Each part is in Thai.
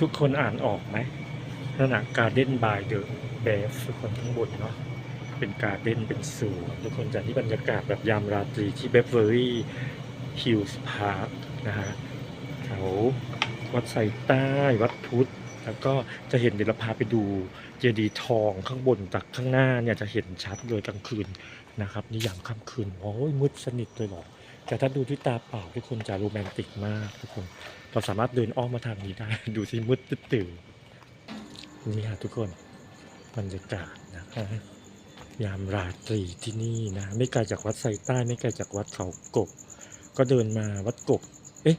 ทุกคนอ่านออกไหมนั่นนะการเด้นบายเดอะเบฟทุกคนข้างบนเนาะเป็นการเด้นเป็นสวนทุกคนจากที่บรรยากาศแบบยามราตรีที่เบฟเวอรี่ฮิลส์พาร์คนะฮะแถววัดไซใต้วัดพุทธแล้วก็จะเห็นเดี๋ยวเราพาไปดูเจดีย์ทองข้างบนจากข้างหน้าเนี่ยจะเห็นชัดเลยกลางคืนนะครับนี่ยามค่ำคืนโอ้ยมืดสนิทเลยหรอ แต่ถ้าดูด้วยตาเปล่าทุกคนจะโรแมนติกมากทุกคน เราสามารถเดินอ้อมมาทางนี้ได้ ดูสิมืดตื่นนี่ฮะทุกคนบรรยากาศนะครับยามราตรีที่นี่นะ ไม่ไกลจากวัดไซใต้ไม่ไกลจากวัดเขากบ ก็เดินมาวัดกบ เอ๊ะ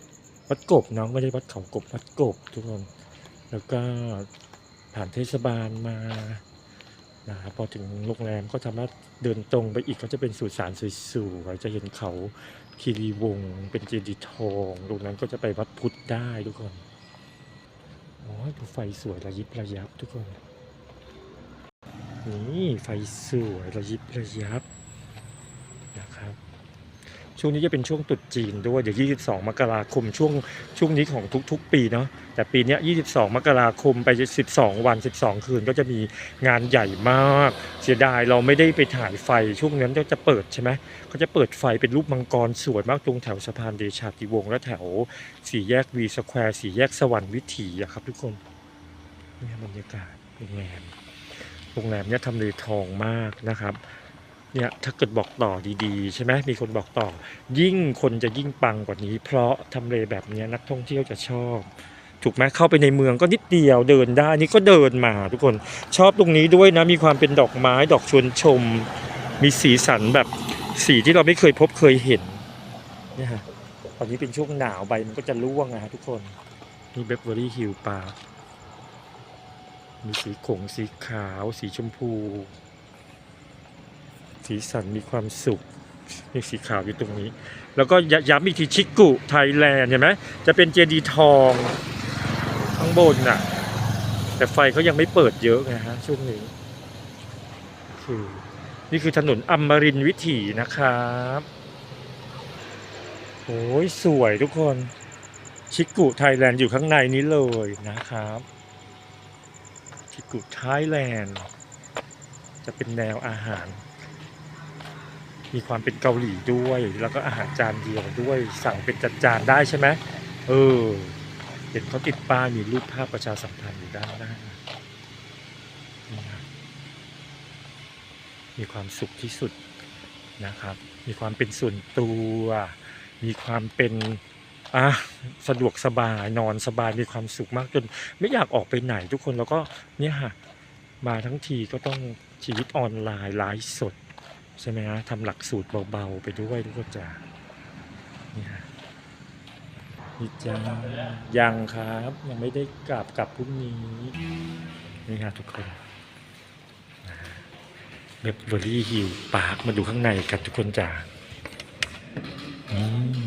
วัดกบน้องไม่ได้วัดเขากบ วัดกบทุกคน แล้วก็ผ่านเทศบาลมานะพอถึงโรงแรมก็สามารถเดินตรงไปอีกก็จะเป็นสุสานสวยๆจะเห็นเขา คีรีวงเป็นเจดีย์ทองตรงนั้นก็จะไปวัดพุทธได้ทุกคนโอ้ยดูไฟสวยระยิบระยับทุกคน นี่ไฟสวยระยิบระยับ ช่วงนี้จะเป็นช่วงตรุษจีนด้วยเดี๋ยว 22 มกราคมช่วงช่วงนี้ของทุกๆ ปีเนาะแต่ปีนี้ย22 มกราคมไป 12 วัน 12 คืนก็จะมีงานใหญ่มาก เสียดายเราไม่ได้ไปถ่ายไฟช่วงนั้นก็จะเปิดใช่ไหมเขาจะเปิดไฟเป็นรูปมังกรสวยมากตรงแถวสะพานเดชาติวงศ์และแถวสี่แยกวีสแควร์สี่แยกสวรรค์วิถีอะครับทุกคนนี่บรรยากาศโรงแรมโรงแรมเนี่ยทำเลทองมากนะครับ เนี่ยถ้าเกิดบอกต่อดีๆ ใช่ไหมมีคนบอกต่อ ยิ่งคนจะยิ่งปังกว่านี้ เพราะทำเลแบบนี้นักท่องเที่ยวจะชอบ ถูกไหมเข้าไปในเมืองก็นิดเดียวเดินได้นี่ก็เดินมาทุกคนชอบตรงนี้ด้วยนะ มีความเป็นดอกไม้ดอกชวนชม มีสีสันแบบสีที่เราไม่เคยพบเคยเห็นเนี่ยฮะตอนนี้เป็นช่วงหนาวใบมันก็จะร่วงนะฮะทุกคนนี่เบเวอรี่ฮิลปาร์มีสีขงสีขาว สีชมพู สีสันมีความสุขนี่สีขาวอยู่ตรงนี้ แล้วก็ย้ำอีกทีชิกุไทยแลนด์เห็นไหมจะเป็นเจดีย์ทองข้างบนน่ะ แต่ไฟเขายังไม่เปิดเยอะไงฮะช่วงนี้คือนี่คือถนนอมรินวิถีนะครับโอ้ยสวยทุกคน ชิกุไทยแลนด์อยู่ข้างในนี้เลยนะครับ ชิกุไทยแลนด์จะเป็นแนวอาหาร มีความเป็นเกาหลีด้วย แล้วก็อาหารจานเดียวด้วยสั่งเป็นจานได้ใช่ไหมเออเห็นเขาติดป้ายมีรูปภาพประชาสัมพันธ์อยู่ด้านหน้ามีความสุขที่สุดนะครับ มีความเป็นส่วนตัว มีความเป็นอะสะดวกสบายนอนสบายมีความสุขมากจน ไม่อยากออกไปไหนทุกคนแล้วก็เนี่ยค่ะมาทั้งทีก็ต้องชีวิตออนไลน์ไลฟ์สด ใช่ไหมฮะทำหลักสูตรเบาๆไปด้วยทุกคนจ้านี่ฮะนี่จ้ายังครับยังไม่ได้กลับกลับพรุ่งนี้นี่ฮะทุกคนเบเบอรี่ฮิลปาร์คมาดูข้างในกันทุกคนจ้าอืม